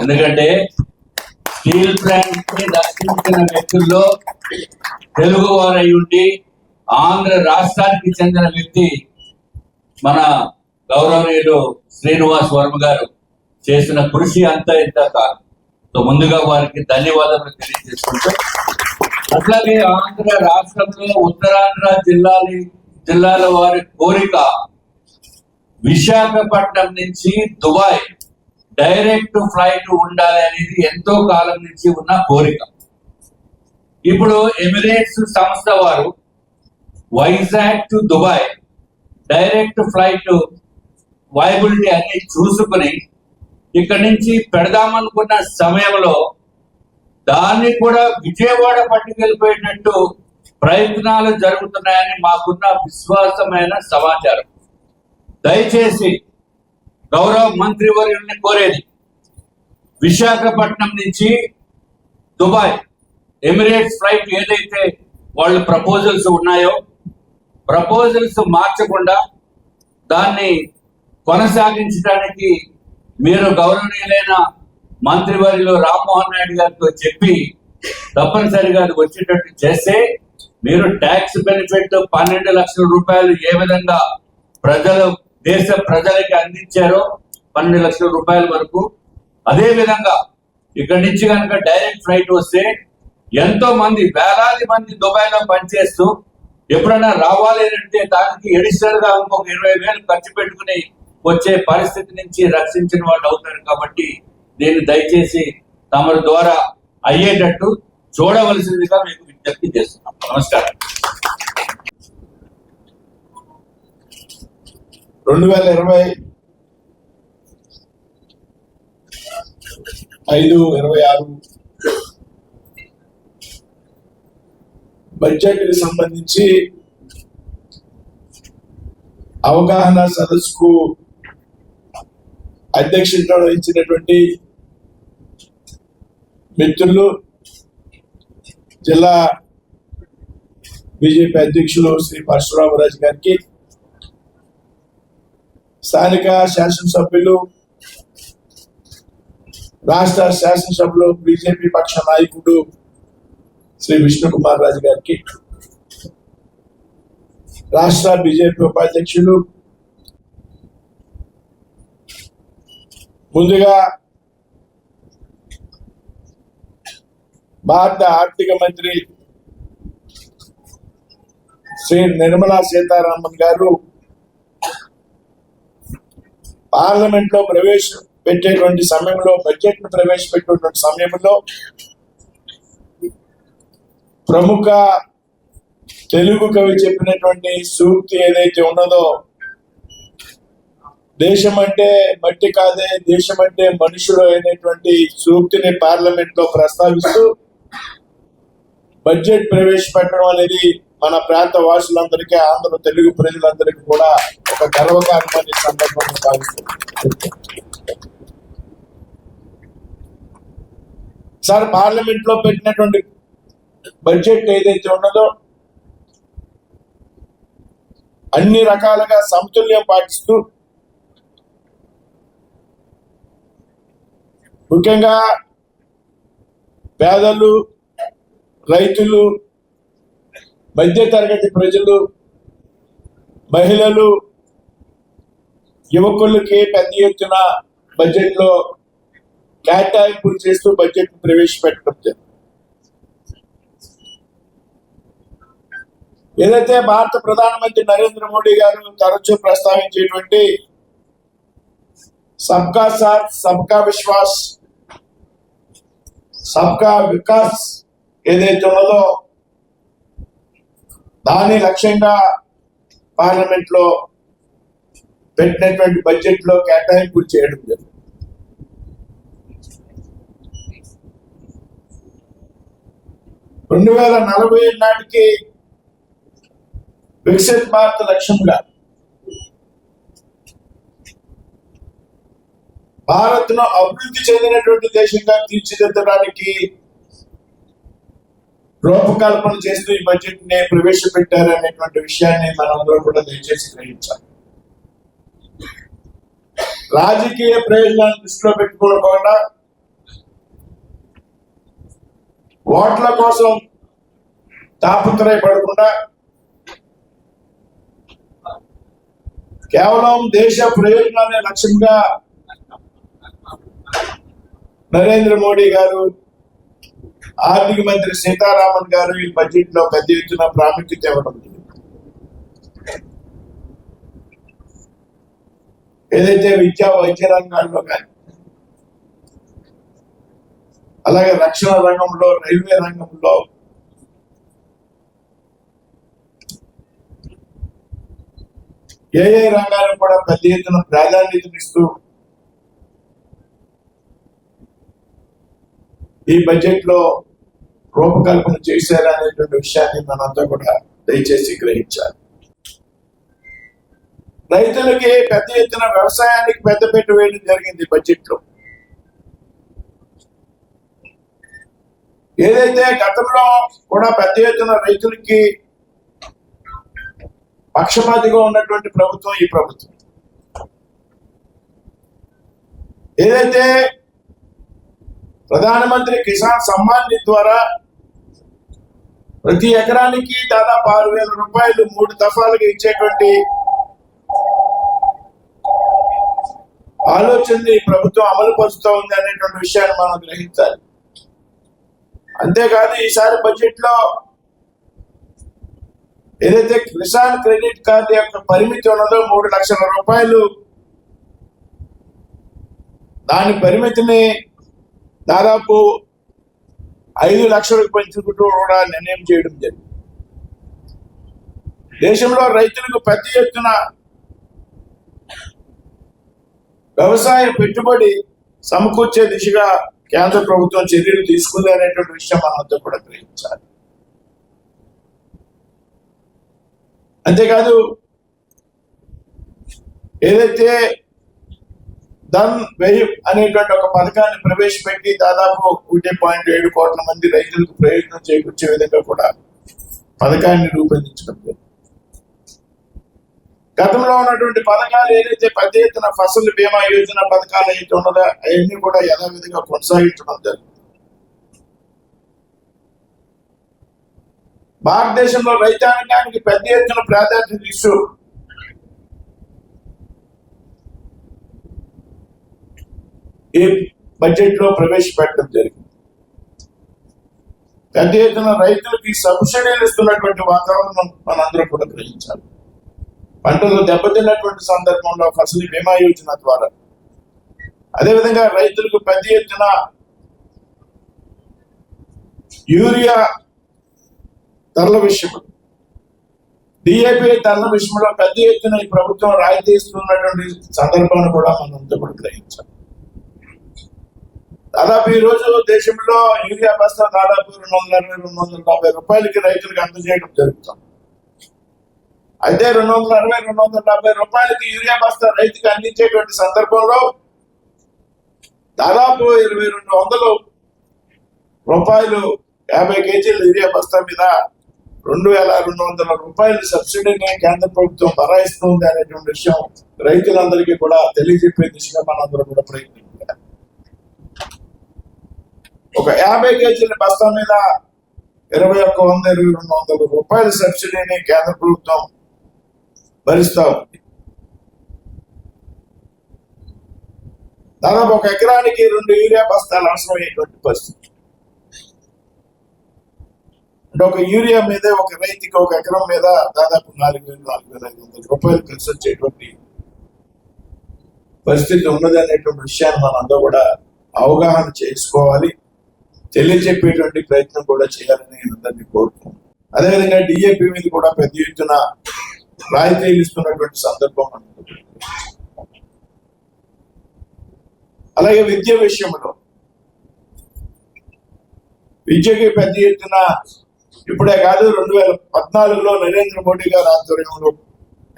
ఎందుకంటే స్టీల్ ప్లాంట్ని వ్యక్తుల్లో తెలుగు వారై ఉండి ఆంధ్ర రాష్ట్రానికి చెందిన వ్యక్తి మన గౌరవనీయులు శ్రీనివాస్ వర్మ గారు చేసిన కృషి అంతా ఇంత కాదు. సో ముందుగా వారికి ధన్యవాదాలు తెలియజేసుకుంటూ అట్లాగే ఆంధ్ర రాష్ట్రంలో ఉత్తరాంధ్ర జిల్లాల జిల్లాల వారి కోరిక విశాఖపట్నం నుంచి దుబాయ్ డైరెక్ట్ ఫ్లైట్ ఉండాలి అనేది ఎంతో కాలం నుంచి ఉన్న కోరిక. ఇప్పుడు ఎమిరేట్స్ సంస్థ వారు Vizag to Dubai direct flight viability అన్ని చూసుకుని ఇక్కడి నుంచి పెడదామనుకున్న సమయంలో దాన్ని కూడా విజయవాడ పట్టుకెళ్ళిపోయినట్టు ప్రయత్నాలు జరుగుతున్నాయని మాకున్న విశ్వాసమైన సమాచారం. దయచేసి గౌరవ మంత్రివర్యుల్ని కోరేది. విశాఖపట్నం నుంచి దుబాయ్ ఎమిరేట్స్ ఫ్లైట్ ఏదైతే వాళ్ళ ప్రపోజల్స్ ఉన్నాయో ప్రపోజల్స్ మార్చకుండా దాన్ని కొనసాగించడానికి మీరు గౌరవనీయులైన మంత్రివర్యులు రామ్మోహన్ నాయుడు గారితో చెప్పి తప్పనిసరిగా అది వచ్చేటట్టు చేస్తే మీరు ట్యాక్స్ బెనిఫిట్ పన్నెండు లక్షల రూపాయలు ఏ విధంగా ప్రజలు దేశ ప్రజలకి అందించారో పన్నెండు లక్షల రూపాయల వరకు. అదే విధంగా ఇక్కడి నుంచి కనుక డైరెక్ట్ ఫ్లైట్ వస్తే ఎంతో మంది వేలాది మంది దుబాయ్లో పనిచేస్తూ ఎప్పుడైనా రావాలి అంటే దానికి ఎడిషనల్గా ఇంకొక ఇరవై వేలు ఖర్చు పెట్టుకుని వచ్చే పరిస్థితి నుంచి రక్షించిన వాళ్ళు అవుతారు కాబట్టి నేను దయచేసి తమరి ద్వారా అయ్యేటట్టు చూడవలసిందిగా మీకు విజ్ఞప్తి చేస్తున్నాం నమస్కారం. రెండు వేల ఇరవై ఐదు ఇరవై ఆరు బడ్జెట్ సంబంధించి అవగాహన సదస్సుకు అధ్యక్షత వహించినటువంటి మిత్రులు జిల్లా బీజేపీ అధ్యక్షులు శ్రీ పరశురామరాజు గారికి స్థానిక శాసనసభ్యులు రాష్ట్ర శాసనసభలో బీజేపీ పక్ష నాయకుడు శ్రీ విష్ణుకుమార్ రాజు గారికి రాష్ట్ర బీజేపీ ఉపాధ్యక్షులు ముందుగా భారత ఆర్థిక మంత్రి శ్రీ నిర్మలా సీతారామన్ గారు పార్లమెంట్లో ప్రవేశ పెట్టేటువంటి సమయంలో బడ్జెట్ను ప్రవేశపెట్టేటువంటి సమయంలో ప్రముఖ తెలుగు కవి చెప్పినటువంటి సూక్తి ఏదైతే ఉన్నదో దేశం అంటే మట్టి కాదే దేశం అంటే మనుషులు అనేటువంటి సూక్తిని పార్లమెంట్లో ప్రస్తావిస్తూ బడ్జెట్ ప్రవేశపెట్టడం అనేది మన ప్రాంత వాసులందరికీ ఆంధ్ర తెలుగు ప్రజలందరికీ కూడా ఒక గర్వకారణమైన సందర్భంగా భావిస్తుంది సార్ పార్లమెంట్లో పెట్టినటువంటి బడ్జెట్ ఏదైతే ఉన్నదో అన్ని రకాలుగా సమతుల్యం పాటిస్తూ ముఖ్యంగా పేదలు రైతులు మధ్య తరగతి ప్రజలు మహిళలు యువకులకి పెద్ద ఎత్తున బడ్జెట్లో కేటాయింపులు చేస్తూ బడ్జెట్ ప్రవేశపెట్టడం జరిగింది. ఏదైతే భారత ప్రధానమంత్రి నరేంద్ర మోడీ గారు తరచూ ప్రస్తావించేటువంటి సబ్కా సాత్ సబ్కా విశ్వాస్ సబ్కా వికాస్ ఏదైతే ఉన్నదో దాని లక్ష్యంగా పార్లమెంట్లో పెట్టినటువంటి బడ్జెట్లో కేటాయింపులు చేయడం జరిగింది. రెండు వేల నలభై ఏడు నాటికి వికసిత్ భారత్ లక్ష్యంగా భారత్ను అభివృద్ధి చెందినటువంటి దేశంగా తీర్చిదిద్దడానికి రూపకల్పన చేస్తూ ఈ బడ్జెట్ని ప్రవేశపెట్టారు అనేటువంటి విషయాన్ని మనందరూ కూడా దయచేసి గ్రహించాలి. రాజకీయ ప్రయోజనాన్ని దృష్టిలో పెట్టుకోకుండా ఓట్ల కోసం తాపత్రయపడకుండా కేవలం దేశ ప్రయోజనాన్ని లక్ష్యంగా నరేంద్ర మోడీ గారు ఆర్థిక మంత్రి సీతారామన్ గారు ఈ బడ్జెట్లో పెద్ద ఎత్తున ప్రాముఖ్యత ఇవ్వడం ఏదైతే విద్యా వైద్య రంగాల్లో కానీ అలాగే రక్షణ రంగంలో రైల్వే రంగంలో ఏ ఏ రంగాలకు కూడా పెద్ద ఎత్తున ప్రాధాన్యతనిస్తూ ఈ బడ్జెట్లో రూపకల్పన చేశారనేటువంటి విషయాన్ని మనంతా కూడా దయచేసి గ్రహించాలి. రైతులకి పెద్ద ఎత్తున వ్యవసాయానికి పెద్దపీట వేయడం జరిగింది బడ్జెట్లో ఏదైతే గతంలో కూడా పెద్ద ఎత్తున రైతులకి పక్షపాతిగా ఉన్నటువంటి ప్రభుత్వం ఈ ప్రభుత్వం. ఏదైతే ప్రధానమంత్రి కిసాన్ సమ్మాన్ నిధి ద్వారా ప్రతి ఎకరానికి దాదాపు ఆరు వేల రూపాయలు మూడు దఫాలుగా ఇచ్చేటువంటి ఆలోచనని ప్రభుత్వం అమలు పరుస్తూ ఉంది అనేటువంటి విషయాన్ని మనం గ్రహించాలి. అంతేకాదు ఈసారి బడ్జెట్లో ఏదైతే కిసాన్ క్రెడిట్ కార్డు యొక్క పరిమితి ఉన్నదో మూడు లక్షల రూపాయలు దాని పరిమితిని దాదాపు ఐదు లక్షలకు పెంచుకుంటూ కూడా నిర్ణయం చేయడం జరిగింది. దేశంలో రైతులకు పెద్ద ఎత్తున వ్యవసాయ పెట్టుబడి సమకూర్చే దిశగా కేంద్ర ప్రభుత్వం చర్యలు తీసుకుంది అనేటువంటి విషయం మనంతా కూడా గ్రహించాలి. అంతేకాదు ఏదైతే ధన్ వెయ్యి అనేటువంటి ఒక పథకాన్ని ప్రవేశపెట్టి దాదాపు ఒకటి పాయింట్ ఏడు కోట్ల మంది రైతులకు ప్రయోజనం చేకూర్చే విధంగా కూడా పథకాన్ని రూపొందించడం జరిగింది. గతంలో ఉన్నటువంటి పథకాలు ఏదైతే పెద్ద ఎత్తున ఫసల్ బీమా యోజన పథకాలు అయితే ఉన్నదో అవన్నీ కూడా యథావిధిగా కొనసాగించడం జరిగింది. భారతదేశంలో రైతాంగానికి పెద్ద ఎత్తున ప్రాధాన్యత ఇస్తూ ఈ బడ్జెట్లో ప్రవేశపెట్టడం జరిగింది. పెద్ద ఎత్తున రైతులకి సబ్సిడీలు ఇస్తున్నటువంటి వాతావరణం మనందరం కూడా గ్రహించాలి. పంటలు దెబ్బతిన్నటువంటి సందర్భంలో ఫసలి బీమా యోజన ద్వారా. అదేవిధంగా రైతులకు పెద్ద ఎత్తున యూరియా ధరల విషయంలో డిఏపి ధరల విషయంలో పెద్ద ఎత్తున ఈ ప్రభుత్వం రాయితీ ఇస్తున్నటువంటి సందర్భాన్ని కూడా మనంతా కూడా గ్రహించాం. దాదాపు ఈ రోజు దేశంలో యూరియా బస్తా దాదాపు రెండు వందల రెండు వందల డెబ్బై రూపాయలకి రైతులకు అందజేయడం జరుగుతుంది. అయితే రెండు వందల అరవై రెండు వందల డెబ్బై రూపాయలకి యూరియా బస్తా రైతుకి అందించేటువంటి సందర్భంలో దాదాపు ఇరవై రెండు వందలు రూపాయలు యాభై కేజీల యూరియా బస్తా మీద రెండు వేల రెండు వందల రూపాయల సబ్సిడీని కేంద్ర ప్రభుత్వం భరాయిస్తుంది అనేటువంటి విషయం రైతులందరికీ కూడా తెలియజెప్పే దిశగా మనందరం కూడా ప్రయత్నించాలి. ఒక యాభై కేజీల బస్తా మీద ఇరవై ఒక్క వంద ఇరవై రెండు వందల రూపాయల సబ్సిడీని కేంద్ర ప్రభుత్వం భరిస్తా. ఉంది దాదాపు ఒక ఎకరానికి రెండు యూరియా బస్తాలు అవసరమయ్యేటువంటి పరిస్థితి. అంటే ఒక యూరియా మీద ఒక రైతుకి ఒక ఎకరం మీద దాదాపు నాలుగు వేలు నాలుగు వేల ఐదు వందల రూపాయలు ఖర్చు వచ్చేటువంటి పరిస్థితి ఉన్నది అనేటువంటి విషయాన్ని మనందరూ కూడా అవగాహన చేసుకోవాలి. తెలియజెప్పేటువంటి ప్రయత్నం కూడా చేయాలని అందరినీ కోరుతున్నాను. అదేవిధంగా డిఏపి మీద కూడా పెద్ద ఎత్తున రాయితీలు ఇస్తున్నటువంటి సందర్భం అలాగే విద్య విషయంలో. విద్యకి పెద్ద ఎత్తున ఇప్పుడే కాదు రెండు వేల పద్నాలుగులో నరేంద్ర మోడీ గారి ఆధ్వర్యంలో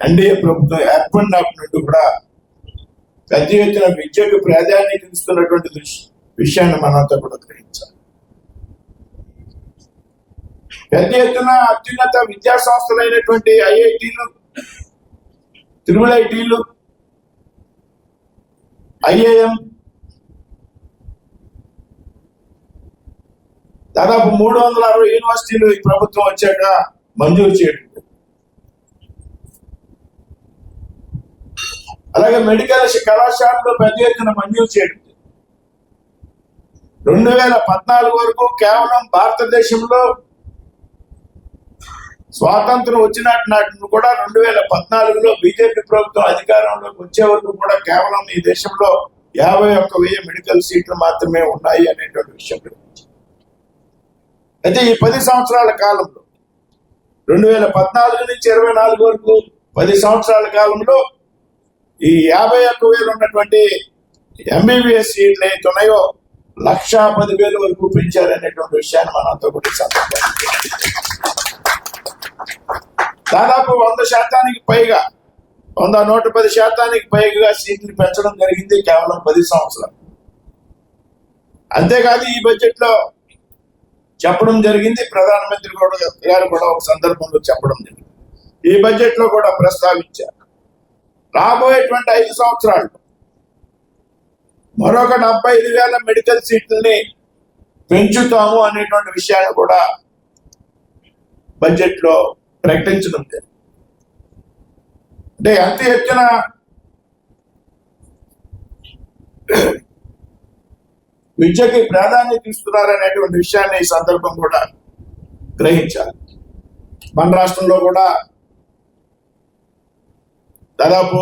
ఎన్డీఏ ప్రభుత్వం ఏర్పడినప్పటి నుండి కూడా పెద్ద ఎత్తున విద్యకు ప్రాధాన్యత ఇస్తున్నటువంటి విషయాన్ని మనంతా కూడా గ్రహించాలి. పెద్ద ఎత్తున అత్యున్నత విద్యా సంస్థలైనటువంటి ఐఐటీలు త్రిబుల్ ఐటీలు ఐఏఎం దాదాపు మూడు వందల అరవై యూనివర్సిటీలు ఈ ప్రభుత్వం వచ్చాక మంజూరు చేయడం. అలాగే మెడికల్ కళాశాలలో పెద్ద ఎత్తున మంజూరు చేయడం. రెండు వేల పద్నాలుగు వరకు కేవలం భారతదేశంలో స్వాతంత్రం వచ్చినాటి నాటి కూడా రెండు వేల పద్నాలుగులో బీజేపీ ప్రభుత్వం అధికారంలోకి వచ్చే వరకు కూడా కేవలం ఈ దేశంలో యాభై ఒక్క వెయ్యి మెడికల్ సీట్లు మాత్రమే ఉన్నాయి అనేటువంటి విషయం గురించి. అయితే ఈ పది సంవత్సరాల కాలంలో రెండు వేల పద్నాలుగు నుంచి ఇరవై నాలుగు వరకు పది సంవత్సరాల కాలంలో ఈ యాభై ఒక్క వేలు ఉన్నటువంటి ఎంబీబీఎస్ సీట్లు ఏవైతే ఉన్నాయో లక్షా పదివేలు వరకు పెంచారనేటువంటి విషయాన్ని మనంతా కూడా ఈ సందర్భంగా దాదాపు వంద శాతానికి పైగా వంద నూట పది శాతానికి పైగా సీట్లు పెంచడం జరిగింది కేవలం పది సంవత్సరాలు. అంతేకాదు ఈ బడ్జెట్లో చెప్పడం జరిగింది ప్రధానమంత్రి కూడా గారు కూడా ఒక సందర్భంలో చెప్పడం జరిగింది. ఈ బడ్జెట్లో కూడా ప్రస్తావించారు. రాబోయేటువంటి ఐదు సంవత్సరాలు మరొక డెబ్బై ఐదు వేల మెడికల్ సీట్లని పెంచుతాము అనేటువంటి విషయాన్ని కూడా బడ్జెట్లో ప్రకటించడం. అంటే ఎంత ఎత్తున విద్యకి ప్రాధాన్యత ఇస్తున్నారనేటువంటి విషయాన్ని ఈ సందర్భం కూడా గ్రహించాలి. మన రాష్ట్రంలో కూడా దాదాపు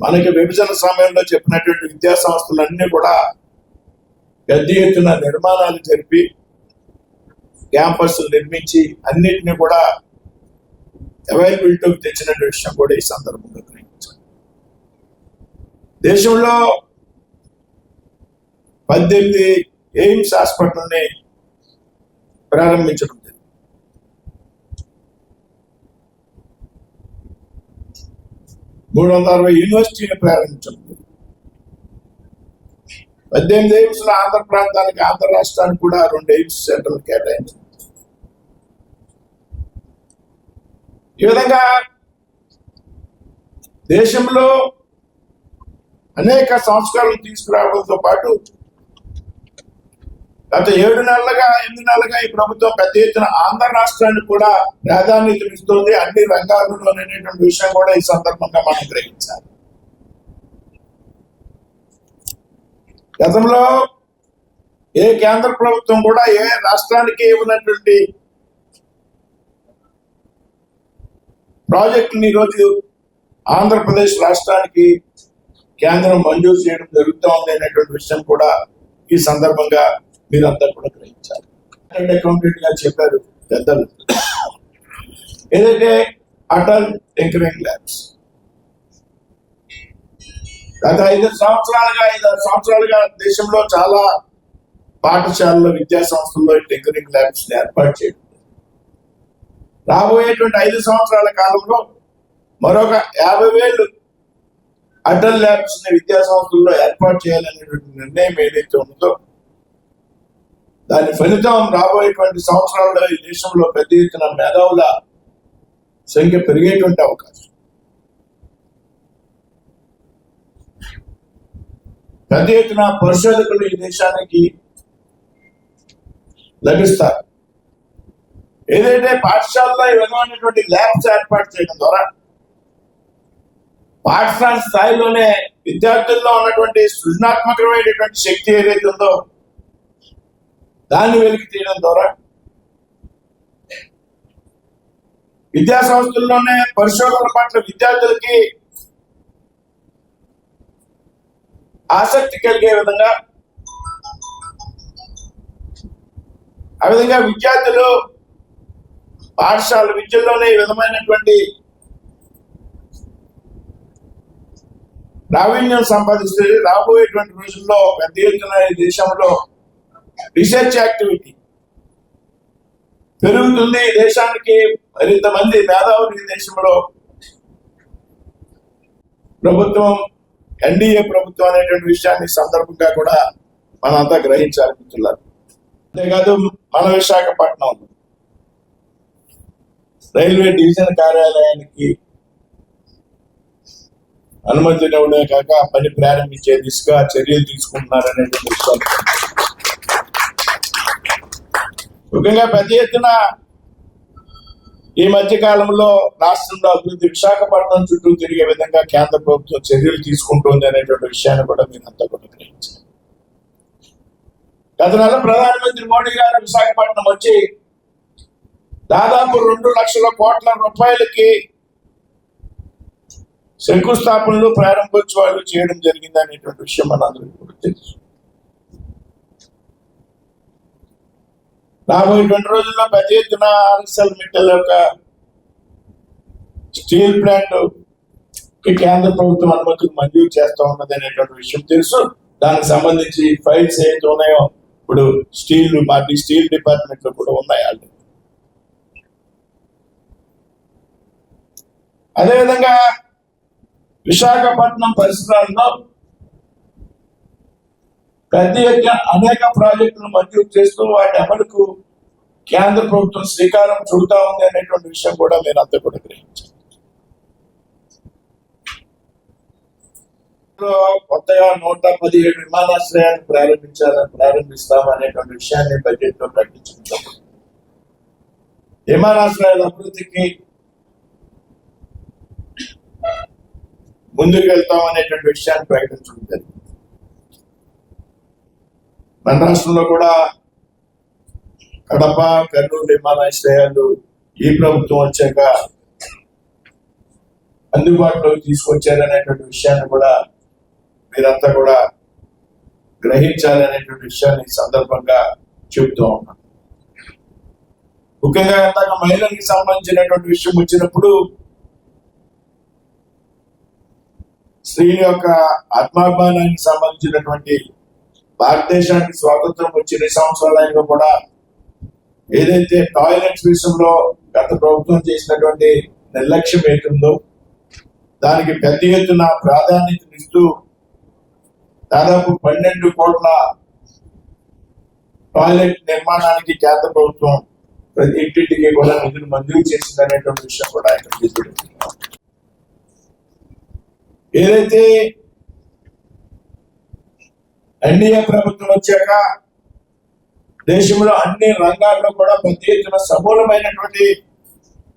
మనకి విభజన సమయంలో చెప్పినటువంటి విద్యా సంస్థలన్నీ కూడా పెద్ద ఎత్తున నిర్మాణాలు జరిపి క్యాంపస్ నిర్మించి అన్నిటిని కూడా అవైలబిలిటీకి తెచ్చిన విషయం కూడా ఈ సందర్భంగా గ్రహించాలి. దేశంలో పద్దెనిమిది ఎయిమ్స్ హాస్పిటల్ని ప్రారంభించడం జరిగింది. మూడు వందల అరవై యూనివర్సిటీని ప్రారంభించడం జరిగింది. పద్దెనిమిది ఎయిమ్స్ ఆంధ్ర ప్రాంతానికి ఆంధ్ర రాష్ట్రానికి కూడా రెండు ఎయిమ్స్ సెంటర్లు కేటాయించారు. ఈ విధంగా దేశంలో అనేక సంస్కరణలు తీసుకురావడంతో పాటు గత ఏడు నెలలుగా ఎనిమిది నెలలుగా ఈ ప్రభుత్వం పెద్ద ఎత్తున ఆంధ్ర రాష్ట్రానికి కూడా ప్రాధాన్యత ఇస్తుంది. అన్ని రంగాలలో అనేటువంటి విషయం కూడా ఈ సందర్భంగా మనం గ్రహించాలి. గతంలో ఏ కేంద్ర ప్రభుత్వం కూడా ఏ రాష్ట్రానికి ఇవ్వనటువంటి ప్రాజెక్టుని ఈరోజు ఆంధ్రప్రదేశ్ రాష్ట్రానికి కేంద్రం మంజూరు చేయడం జరుగుతూ ఉంది అనేటువంటి విషయం కూడా ఈ సందర్భంగా మీరంతా కూడా గ్రహించాలి. అకౌంటెంట్గా చెప్పారు పెద్దలు. ఏదైతే అటల్ టింకరింగ్ ల్యాబ్స్ గత ఐదు సంవత్సరాలుగా ఐదు సంవత్సరాలుగా దేశంలో చాలా పాఠశాలలో విద్యా సంస్థల్లో టింకరింగ్ ల్యాబ్స్ ఏర్పాటు చేయడం రాబోయేటువంటి ఐదు సంవత్సరాల కాలంలో మరొక యాభై వేలు అటల్ ల్యాబ్స్ విద్యా సంస్థల్లో ఏర్పాటు చేయాలనేటువంటి నిర్ణయం ఏదైతే ఉందో దాని ఫలితం రాబోయేటువంటి సంవత్సరాల్లో ఈ దేశంలో పెద్ద ఎత్తున మేధావుల సంఖ్య పెరిగేటువంటి అవకాశం. పెద్ద ఎత్తున పరిశోధకులు ఈ దేశానికి లభిస్తారు. ఏదైతే పాఠశాలలో ఈ విధమైనటువంటి ల్యాబ్స్ ఏర్పాటు చేయడం ద్వారా పాఠశాల స్థాయిలోనే విద్యార్థుల్లో ఉన్నటువంటి సృజనాత్మకమైనటువంటి శక్తి ఏదైతే ఉందో దాన్ని వెలికి తీయడం ద్వారా విద్యా సంస్థల్లోనే పరిశోధనల పట్ల విద్యార్థులకి ఆసక్తి కలిగే విధంగా ఆ విధంగా విద్యార్థులు పాఠశాల విద్యలోనే ఈ విధమైనటువంటి ప్రావీణ్యం సంపాదిస్తే రాబోయేటువంటి రోజుల్లో పెద్ద ఎత్తున దేశంలో రీసెర్చ్ యాక్టివిటీ పెరుగుతుంది. దేశానికి మరింత మంది మేధావులు ఈ దేశంలో. ప్రభుత్వం ఎన్డీఏ ప్రభుత్వం అనేటువంటి విషయాన్ని సందర్భంగా కూడా మనంతా గ్రహించాలి మిత్రులారు. అంతేకాదు మన విశాఖపట్నం రైల్వే డివిజన్ కార్యాలయానికి అనుమతి ఇవ్వడమే కాక ఆ పని ప్రారంభించే దిశగా చర్యలు తీసుకుంటున్నారనేటువంటి ముఖ్యంగా పెద్ద ఎత్తున ఈ మధ్య కాలంలో రాష్ట్రంలో అభివృద్ధి విశాఖపట్నం చుట్టూ తిరిగే విధంగా కేంద్ర ప్రభుత్వం చర్యలు తీసుకుంటుంది అనేటువంటి విషయాన్ని కూడా మీరు అంతా కూడా గ్రహించారు గత నెల ప్రధానమంత్రి మోడీ గారు విశాఖపట్నం వచ్చి దాదాపు రెండు లక్షల కోట్ల రూపాయలకి శంకుస్థాపనలు ప్రారంభోత్సవాలు చేయడం జరిగింది అనేటువంటి విషయం మనందరికీ కూడా తెలుసు. రాబోయేటువంటి రోజుల్లో పెద్ద ఎత్తున ఆర్ఎస్ఎల్ మిట్టల్ యొక్క స్టీల్ ప్లాంట్కి కేంద్ర ప్రభుత్వం అనుమతులు మంజూరు చేస్తా ఉన్నది అనేటువంటి విషయం తెలుసు. దానికి సంబంధించి ఫైల్స్ ఏవైతే ఉన్నాయో ఇప్పుడు స్టీల్ పార్టీ స్టీల్ డిపార్ట్మెంట్లో కూడా ఉన్నాయి వాళ్ళు అదేవిధంగా విశాఖపట్నం పరిసరాల్లో పెద్ద ఎత్తున అనేక ప్రాజెక్టులు మంజూరు చేస్తూ వాటి అమలుకు కేంద్ర ప్రభుత్వం శ్రీకారం చుడుతా ఉంది అనేటువంటి విషయం కూడా నేను అంతా కూడా గ్రహించాను. కొత్తగా నూట పదిహేడు విమానాశ్రయాలు ప్రారంభించాలని ప్రారంభిస్తాం అనేటువంటి విషయాన్ని బడ్జెట్లో ప్రకటించాం విమానాశ్రయాల అభివృద్ధికి ముందుకు వెళ్తాం అనేటువంటి విషయాన్ని ప్రకటించడం జరిగింది. మన రాష్ట్రంలో కూడా కడప కర్నూలు విమానాశ్రయాలు ఈ ప్రభుత్వం వచ్చాక అందుబాటులోకి తీసుకొచ్చారనేటువంటి విషయాన్ని కూడా మీరంతా కూడా గ్రహించాలనేటువంటి విషయాన్ని సందర్భంగా చెబుతూ ఉన్నాను ముఖ్యంగా ఇందాక మహిళలకు సంబంధించినటువంటి విషయం వచ్చినప్పుడు స్త్రీల యొక్క ఆత్మాభిమానానికి సంబంధించినటువంటి భారతదేశానికి స్వాతంత్రం వచ్చిన సంవత్సరాలైనా కూడా ఏదైతే టాయిలెట్స్ విషయంలో గత ప్రభుత్వం చేసినటువంటి నిర్లక్ష్యం ఏంటుందో దానికి పెద్ద ఎత్తున ప్రాధాన్యతనిస్తూ దాదాపు పన్నెండు కోట్ల టాయిలెట్ నిర్మాణానికి కేంద్ర ప్రభుత్వం ప్రతి ఇంటింటికి కూడా నిధులు మంజూరు చేసింది అనేటువంటి విషయం కూడా ఇక్కడ ఏదైతే ఎన్డీఏ ప్రభుత్వం వచ్చాక దేశంలో అన్ని రంగాల్లో కూడా పెద్ద ఎత్తున సమూలమైనటువంటి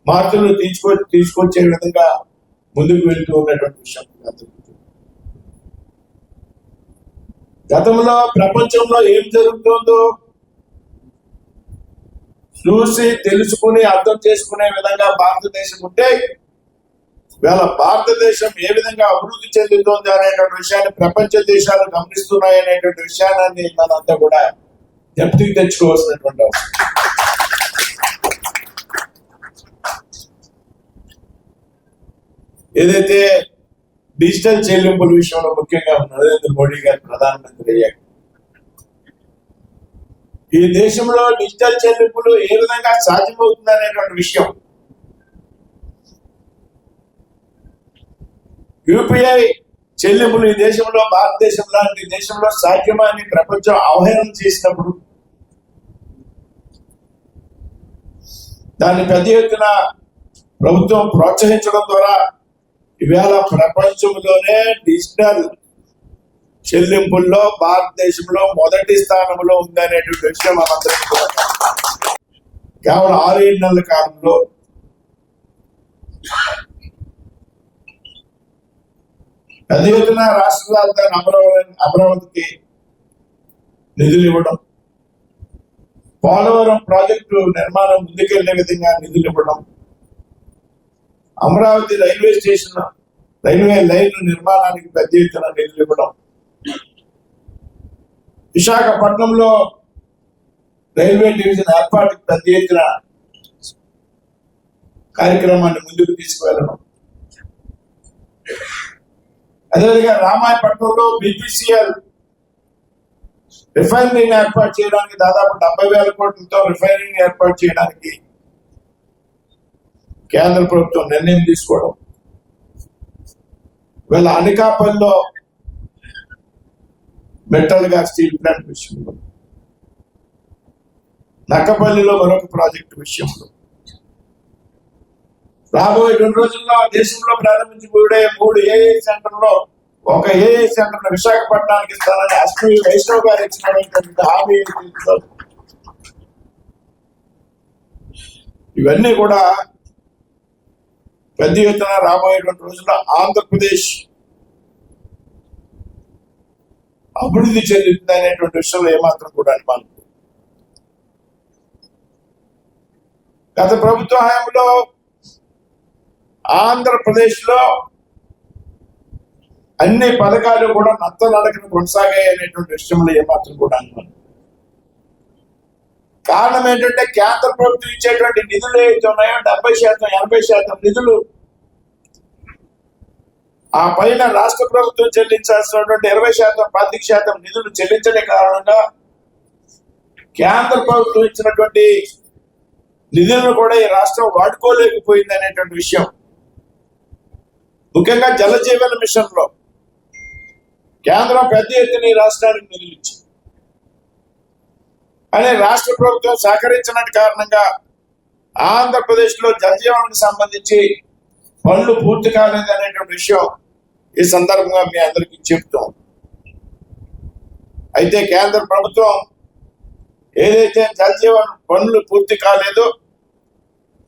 మార్పులు తీసుకొ తీసుకొచ్చే విధంగా ముందుకు వెళ్తూ ఉన్నటువంటి విషయం గతంలో ప్రపంచంలో ఏం జరుగుతుందో చూసి తెలుసుకుని అర్థం చేసుకునే విధంగా భారతదేశం ఉంటే వేళ భారతదేశం ఏ విధంగా అభివృద్ధి చెందుతోంది అనేటువంటి విషయాన్ని ప్రపంచ దేశాలు గమనిస్తున్నాయి అనేటువంటి విషయాన్ని మనంతా కూడా జ్ఞప్తికి తెచ్చుకోవాల్సినటువంటి అవసరం. ఏదైతే డిజిటల్ చెల్లింపుల విషయంలో ముఖ్యంగా నరేంద్ర మోడీ గారు ప్రధానమంత్రి అయ్యారు. ఈ దేశంలో డిజిటల్ చెల్లింపులు ఏ విధంగా సాధ్యమవుతుంది అనేటువంటి విషయం యూపీఐ చెల్లింపులు ఈ దేశంలో భారతదేశం లాంటి దేశంలో సాధ్యమా అని ప్రపంచం అవహేళన చేసినప్పుడు దాన్ని పెద్ద ఎత్తున ప్రభుత్వం ప్రోత్సహించడం ద్వారా ఇవాళ ప్రపంచంలోనే డిజిటల్ చెల్లింపుల్లో భారతదేశంలో మొదటి స్థానంలో ఉందనేటువంటి విషయం మనందరికీ కేవలం ఆరు ఏడు నెలల కాలంలో పెద్ద ఎత్తున రాష్ట్ర రాజధాని అమరావతి అమరావతికి నిధులు ఇవ్వడం పోలవరం ప్రాజెక్టు నిర్మాణం ముందుకెళ్ళే విధంగా నిధులు ఇవ్వడం Amaravati railway station railway line నిర్మాణానికి పెద్ద ఎత్తున నిధులు ఇవ్వడం విశాఖపట్నంలో రైల్వే డివిజన్ ఏర్పాటుకు పెద్ద ఎత్తున కార్యక్రమాన్ని ముందుకు తీసుకువెళ్ళడం. అదేవిధంగా రామాయపట్నంలో బీపీసీఎల్ రిఫైనరీని ఏర్పాటు చేయడానికి దాదాపు డెబ్బై వేల కోట్లతో రిఫైనరీని ఏర్పాటు చేయడానికి కేంద్ర ప్రభుత్వం నిర్ణయం తీసుకోవడం. వీళ్ళ అనకాపల్లిలో మెటల్గా స్టీల్ ప్లాంట్ విషయంలో నక్కపల్లిలో మరొక ప్రాజెక్టు విషయంలో. రాబోయే రెండు రోజుల్లో దేశంలో ప్రారంభించబోయే మూడు ఏఏ సెంటర్లో ఒక ఏఏ సెంటర్ విశాఖపట్నానికి ఇస్తానని అశ్విని వైష్ణవ్ గారు ఇచ్చినటువంటి హామీ ఇవన్నీ కూడా పెద్ద ఎత్తున రాబోయేటువంటి రోజుల్లో ఆంధ్రప్రదేశ్ అభివృద్ధి చెందుతుంది అనేటువంటి విషయంలో ఏమాత్రం కూడా అనుమానం గత ప్రభుత్వ హయాంలో ఆంధ్రప్రదేశ్లో అన్ని పథకాలు కూడా నత్తనడకన కొనసాగాయి అనేటువంటి విషయంలో ఏమాత్రం కూడా అనుమానం. కారణం ఏంటంటే కేంద్ర ప్రభుత్వం ఇచ్చేటువంటి నిధులు ఏవైతే ఉన్నాయో డెబ్బై శాతం ఎనభై శాతం నిధులు ఆ పైన రాష్ట్ర ప్రభుత్వం చెల్లించాల్సినటువంటి ఇరవై శాతం పాతిక శాతం నిధులు చెల్లించని కారణంగా కేంద్ర ప్రభుత్వం ఇచ్చినటువంటి నిధులను కూడా ఈ రాష్ట్రం వాడుకోలేకపోయింది అనేటువంటి విషయం ముఖ్యంగా జలజీవన మిషన్లో కేంద్రం పెద్ద ఎత్తున ఈ రాష్ట్రానికి నిధులిచ్చింది. అనే రాష్ట్ర ప్రభుత్వం సహకరించినట్టు కారణంగా ఆంధ్రప్రదేశ్లో జలజీవనానికి సంబంధించి పనులు పూర్తి కాలేదు అనేటువంటి విషయం ఈ సందర్భంగా మీ అందరికీ చెప్తాం అయితే కేంద్ర ప్రభుత్వం ఏదైతే జలజీవన్ పనులు పూర్తి కాలేదో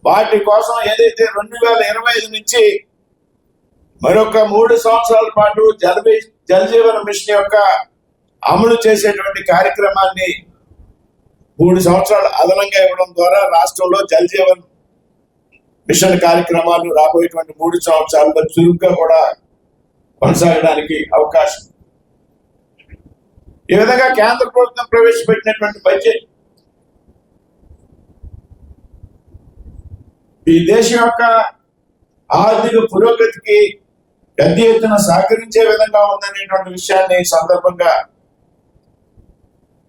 వాటి కోసం ఏదైతే రెండు వేల ఇరవై ఐదు నుంచి మరొక మూడు సంవత్సరాల పాటు జల జలజీవన మిషన్ యొక్క అమలు చేసేటువంటి కార్యక్రమాన్ని మూడు సంవత్సరాలు అదనంగా ఇవ్వడం ద్వారా రాష్ట్రంలో జలజీవన్ మిషన్ కార్యక్రమాలు రాబోయేటువంటి మూడు సంవత్సరాల్లో చురుగ్గా కూడా కొనసాగడానికి అవకాశం. ఈ విధంగా కేంద్ర ప్రభుత్వం ప్రవేశపెట్టినటువంటి బడ్జెట్ ఈ దేశం యొక్క ఆర్థిక పురోగతికి పెద్ద ఎత్తున సహకరించే విధంగా ఉందనేటువంటి విషయాన్ని సందర్భంగా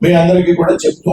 మీ అందరికీ కూడా చెప్తూ